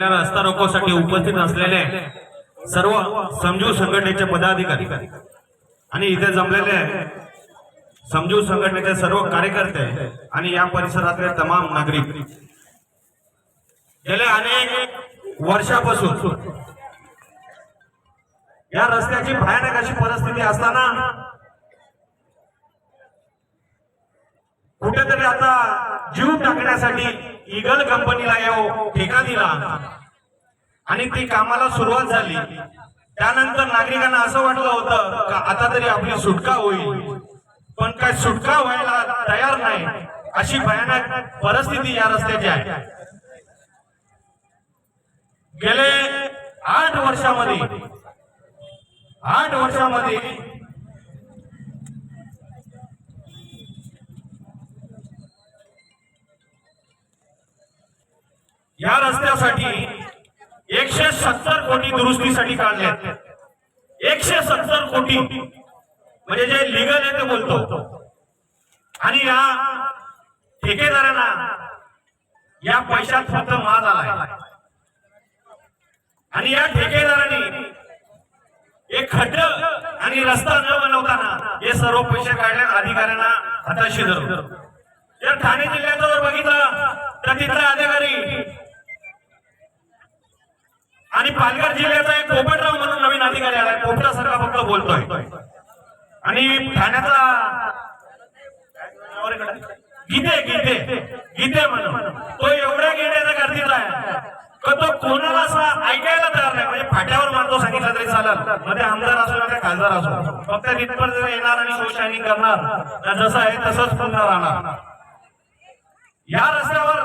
या रस्ता रोकोसाठी उपस्थित असलेले सर्व समजू संघटनेचे पदाधिकारी आणि इथे जमलेले समजू संघटनेचे सर्व कार्यकर्ते आणि या परिसरातले तमाम नागरिक. गेल्या अनेक वर्षापासून या रस्त्याची भयानक अशी परिस्थिती असताना कुठेतरी आता जीव टाकण्यासाठी इगल कंपनीला या ठेका दिला आणि ती कामाला सुरुवात झाली. त्यानंतर नागरिकांना असं वाटलं होतं का आता तरी आपली सुटका होईल. पण काय सुटका व्हायला तयार नाही अशी भयानक परिस्थिती या रस्त्याची आहे. गेले आठ वर्षामध्ये आठ वर्षामध्ये या रस्त्यासाठी एकशे सत्तर कोटी दुरुस्तीसाठी काढले. एकशे सत्तर कोटी. म्हणजे जे लिगल आहे ते बोलतो. आणि या ठेकेदारांना या पैशात फक्त माज आला आणि या ठेकेदारांनी एक खड्ड आणि रस्ता न बनवताना हे सर्व पैसे काढल्या अधिकाऱ्यांना हाताशी धरून. जर ठाणे जिल्ह्याचा जर बघितलं तर तिथला अधिकारी आणि पालघर जिल्ह्याचा एक पोपटराव म्हणून नवीन अधिकारी आलाय. पोपटासारखा फक्त बोलतोय. आणि ठाण्याचा गीते गीते गीते म्हणून. तो एवढ्या गेण्याचा गर्दीचा आहे. का तो कोणाला असा ऐकायला तयार नाही? म्हणजे फाट्यावर मारतो सांगितलं तरी चालत मध्ये आमदार असो ना खासदार असो. फक्त तिथपर्यंत येणार आणि शोषणी करणार. जसं आहे तसंच पुन्हा राहणार. या रस्त्यावर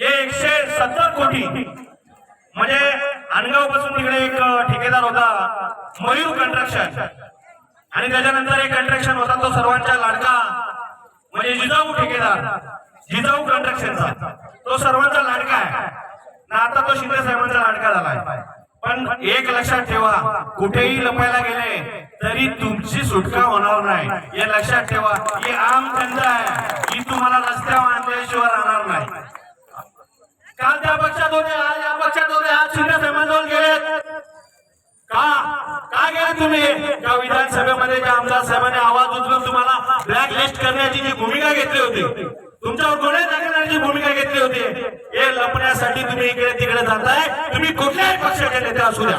हे एकशे सत्तर कोटी. म्हणजे अनगावपासून तिकडे एक ठेकेदार होता मयूर कंट्रक्शन आणि त्याच्यानंतर एक कंट्रक्शन होता तो सर्वांचा लाडका म्हणजे जिजाऊ ठेकेदार जिजाऊ कंट्रक्शनचा तो सर्वांचा लाडका आहे. ना आता तो शिंदे साहेबांचा लाडका झालाय. पण एक लक्षात ठेवा कुठेही लपायला गेले तरी तुमची सुटका होणार नाही. हे लक्षात ठेवा ही आम जनता आहे ही तुम्हाला रस्त्यावर आणल्याशिवाय राहणार नाही काल त्या पक्षात होते आज या पक्षात होते आज शिंदे साहेबांजवळ गेले का का गेले तुम्ही त्या वेळा आमदार साहेबांनी आवाज उचलून तुम्हाला ब्लॅक लिस्ट करण्याची जी भूमिका घेतली होती तुमच्यावर गुन्हे दाखवण्याची भूमिका घेतली होती? हे लपण्यासाठी तुम्ही इकडे तिकडे जाताय. तुम्ही कुठल्याही पक्षाचे नेते असू द्या.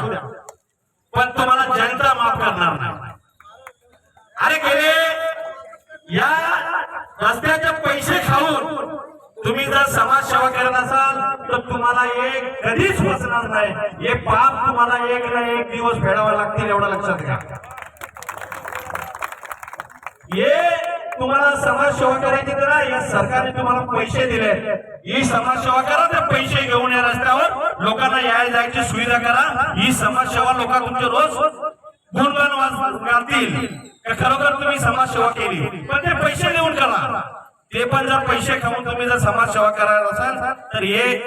पण तुम्हाला जनता माफ करणार नाही. अरे गेले या रस्त्याचे पैसे खाऊन तुम्ही जर समाज सेवा करत असाल तर तुम्हाला एक कधीच वाचणार नाही. हे पाप तुम्हाला एक ना एक दिवस फेडावं लागतील एवढं लक्षात घ्या. हे तुम्हाला समाजसेवा करायची तर या सरकारने तुम्हाला पैसे दिले. ही समाजसेवा करा ते पैसे घेऊन या रस्त्यावर. लोकांना यायला जायची सुविधा करा. ही समाजसेवा लोक तुमचे रोज गुणगान वाच- खरोखर तुम्ही समाजसेवा केली? पण ते पैसे देऊन करा. ते पण जर पैसे खाऊन तुम्ही जर समाजसेवा करायला असाल तर हे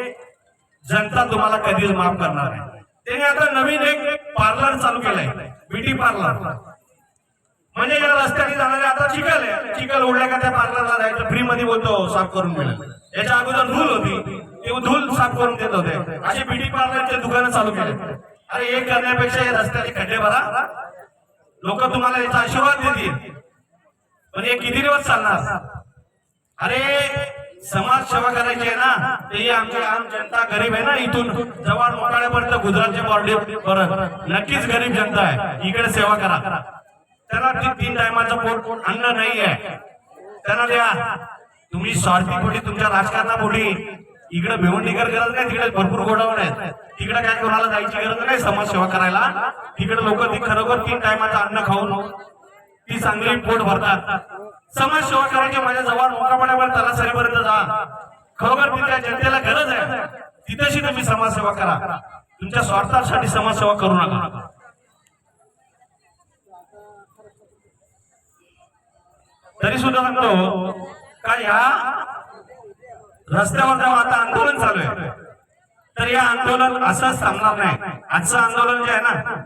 जनता तुम्हाला कधीच माफ करणार नाही. त्यांनी आता नवीन एक पार्लर चालू केलंय. Beauty parlour. म्हणजे या रस्त्याने जाणारे आता चिखल आहे. चिखल उडल्या का त्या पार्लरला जायचं फ्री मध्ये बोलतो साफ करून मिळेल. याच्या अगोदर धूल होती. ते धूल साफ करून देत होते. असे ब्युटी पार्लरचे दुकानं चालू केले. अरे हे करण्यापेक्षा हे रस्त्याचे खड्डे भरा. लोक तुम्हाला याचा आशीर्वाद देतील. पण हे किती दिवस चालणार? अरे समाज सेवा करायची आहे ना ते आमची आम जनता गरीब आहे ना इथून. जवळ मोकाळ्यापर्यंत गुजरातचे बॉर्डर परत नक्कीच गरीब जनता आहे. इकडे सेवा करा. त्यांना ती तीन टायमाचं पोट अन्न नाही आहे त्यांना द्या. तुम्ही स्वार्थीपोटी तुमच्या राजकारणापोटी इकडे भिवंडीकर गरज नाही तिकडे भरपूर गोडावण आहेत. तिकडे काय कोणाला जायची गरज नाही समाजसेवा करायला. तिकडे लोक ती खरोखर तीन टायमाचं अन्न खाऊन ती चांगली पोट भरतात. समाजसेवा करायची माझ्या जवळ मोकापणावर तलासरीपर्यंत जा. खरोखर तिथल्या जनतेला गरज आहे. तिथेशी तुम्ही समाजसेवा करा. तुमच्या स्वार्थासाठी समाजसेवा करू नका. तरी सुद्धा सांगतो का या रस्त्यावर जेव्हा आता आंदोलन चालू आहे. तर या आंदोलन असंच थांबणार नाही. आजचं आंदोलन जे आहे ना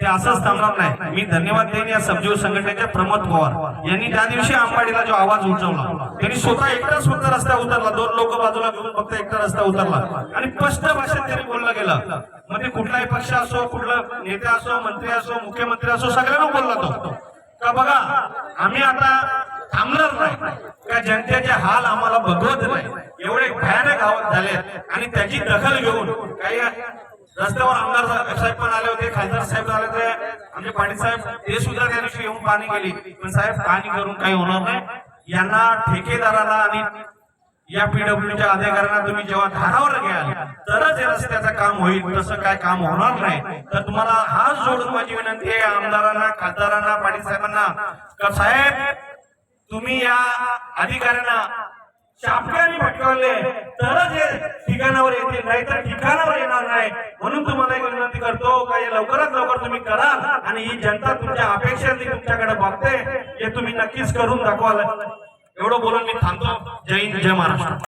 ते असंच थांबणार नाही. मी धन्यवाद देईन या सबजीव संघटनेचे प्रमोद पवार. यांनी त्या दिवशी आंबाडीला जो आवाज उठवला त्यांनी स्वतः एकटाच स्वतः रस्ता उतरला. दोन लोक बाजूला घेऊन फक्त एकटा रस्ता उतरला. आणि स्पष्ट भाषेत त्यांनी बोललं गेलं मग ते कुठलाही पक्ष असो कुठला नेता असो मंत्री असो मुख्यमंत्री असो सगळ्यांना बोलला तो. का बघा आम्ही आता थांबणार नाही. का जनतेचे हाल आम्हाला बघवत नाही. एवढे भयानक आवत झाले. आणि त्याची दखल घेऊन काही रस्त्यावर आमदार साहेब पण आले होते खासदार साहेब आले होते. आमचे पाटील साहेब ते सुद्धा त्या दिवशी येऊन पाणी गेली. पण साहेब पाणी करून काही होणार नाही. यांना ठेकेदाराला आणि या पीडब्ल्यूच्या अधिकाऱ्यांना तुम्ही जेव्हा धारावर घ्याल तरच या रस्त्याचं काम होईल. तसं काय काम होणार नाही. तर तुम्हाला हात जोडून माझी विनंती आहे आमदारांना खासदारांना पाटील साहेबांना. का साहेब तुम्ही या अधिकाऱ्यांना शापकाने भटकवले तरच हे ठिकाणावर येतील नाही तर ठिकाणावर येणार नाही. म्हणून तुम्हाला एक विनंती करतो का हे लवकरात लवकर तुम्ही कराल आणि ही जनता तुमच्या अपेक्षांनी तुमच्याकडे बघते हे तुम्ही नक्कीच करून दाखवाल. एवढं बोलून मी थांबतो. जय हिंद जय महाराष्ट्र.